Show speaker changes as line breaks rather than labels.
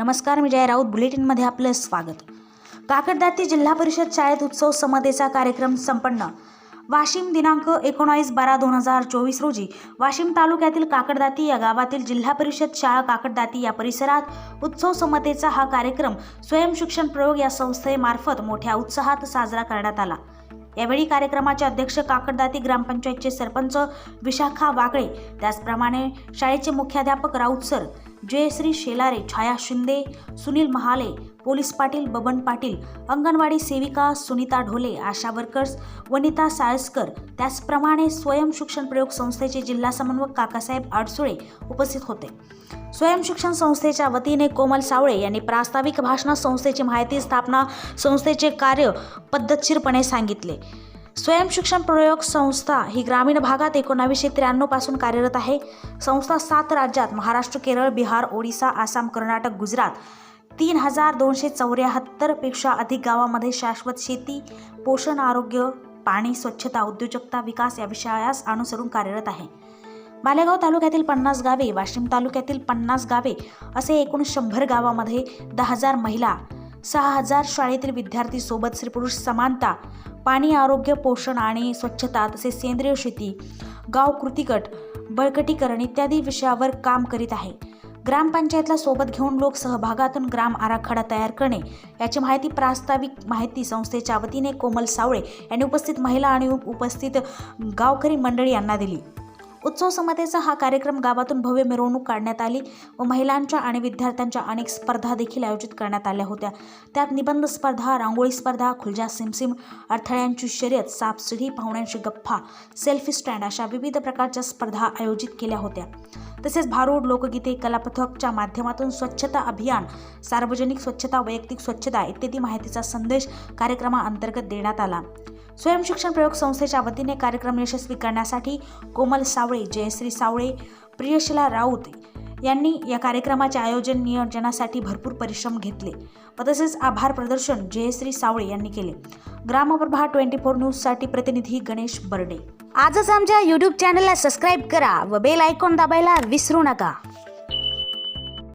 नमस्कार मी जय राऊत. बुलेटिनमध्ये आपलं स्वागत. काकडदाती जिल्हा परिषद शाळेत उत्सव समतेचा कार्यक्रम संपन्न. वाशिम दिनांक एकोणावीस बारा दोन हजार चोवीस रोजी वाशिम तालुक्यातील काकडदाती या गावातील जिल्हा परिषद शाळा काकडदाती या परिसरात उत्सव समतेचा हा कार्यक्रम स्वयंशिक्षण प्रयोग या संस्थेमार्फत मोठ्या उत्साहात साजरा करण्यात आला. यावेळी कार्यक्रमाचे अध्यक्ष काकडदाती ग्रामपंचायतचे सरपंच विशाखा वाकळे त्याचप्रमाणे शाळेचे मुख्याध्यापक राऊत सर जयश्री शेलारे छाया शिंदे सुनील महाले पोलीस पाटील बबन पाटील अंगणवाडी सेविका सुनीता ढोले आशा वर्कर्स वनिता साळसकर त्याचप्रमाणे स्वयं शिक्षण प्रयोग संस्थेचे जिल्हा समन्वयक काकासाहेब आडसुळे उपस्थित होते. स्वयं शिक्षण संस्थेच्या वतीने कोमल सावळे यांनी प्रास्ताविक भाषणात संस्थेची माहिती स्थापना संस्थेचे कार्य पद्धतशीरपणे सांगितले. स्वयं शिक्षण प्रयोग संस्था ही ग्रामीण भागात एकोणावीसशे त्र्याण्णवपासून कार्यरत आहे. संस्था सात राज्यात महाराष्ट्र केरळ बिहार ओडिसा आसाम कर्नाटक गुजरात तीन हजार दोनशे चौऱ्याहत्तरपेक्षा अधिक गावामध्ये शाश्वत शेती पोषण आरोग्य पाणी स्वच्छता उद्योजकता विकास या विषयास अनुसरून कार्यरत आहे. मालेगाव तालुक्यातील पन्नास गावे वाशिम तालुक्यातील पन्नास गावे असे एकूण शंभर गावामध्ये दहा हजार महिला सहा हजार शाळेतील विद्यार्थी सोबत स्त्री पुरुष समानता पाणी आरोग्य पोषण आणि स्वच्छता तसेच सेंद्रिय शेती गाव कृतीगट बळकटीकरण इत्यादी विषयावर काम करीत आहे. ग्रामपंचायतला सोबत घेऊन लोक सहभागातून ग्राम आराखडा तयार करणे याची माहिती प्रास्ताविक माहिती संस्थेच्या वतीने कोमल सावळे यांनी उपस्थित महिला आणि उपस्थित गावकरी मंडळी यांना दिली. उत्सव समतेचा हा कार्यक्रम गावातून भव्य मिरवणूक काढण्यात आली व महिलांच्या आणि विद्यार्थ्यांच्या अनेक स्पर्धा देखील आयोजित करण्यात आल्या होत्या. त्यात निबंध स्पर्धा रांगोळी स्पर्धा खुलजा सिमसिम अडथळ्यांची शर्यत सापसिडी पाहुण्यांची गप्पा सेल्फी स्टँड अशा विविध प्रकारच्या स्पर्धा आयोजित केल्या होत्या. तसेच भारूड लोकगीते कलापथकच्या माध्यमातून स्वच्छता अभियान सार्वजनिक स्वच्छता वैयक्तिक स्वच्छता इत्यादी माहितीचा संदेश कार्यक्रमाअंतर्गत देण्यात आला. स्वयं शिक्षण प्रयोग संस्थेच्या वतीने कार्यक्रम यशस्वी करण्यासाठी कोमल सावळे जयश्री सावळे प्रियशिला राऊत यांनी या कार्यक्रमाचे आयोजन नियोजनासाठी भरपूर परिश्रम घेतले व तसेच आभार प्रदर्शन जयश्री सावळे यांनी केले. ग्रामप्रभा ट्वेंटी फोर न्यूजसाठी प्रतिनिधी गणेश बर्डे. आजच आमच्या यूट्यूब चॅनलला सबस्क्राईब करा व बेल आयकॉन दाबायला विसरू नका.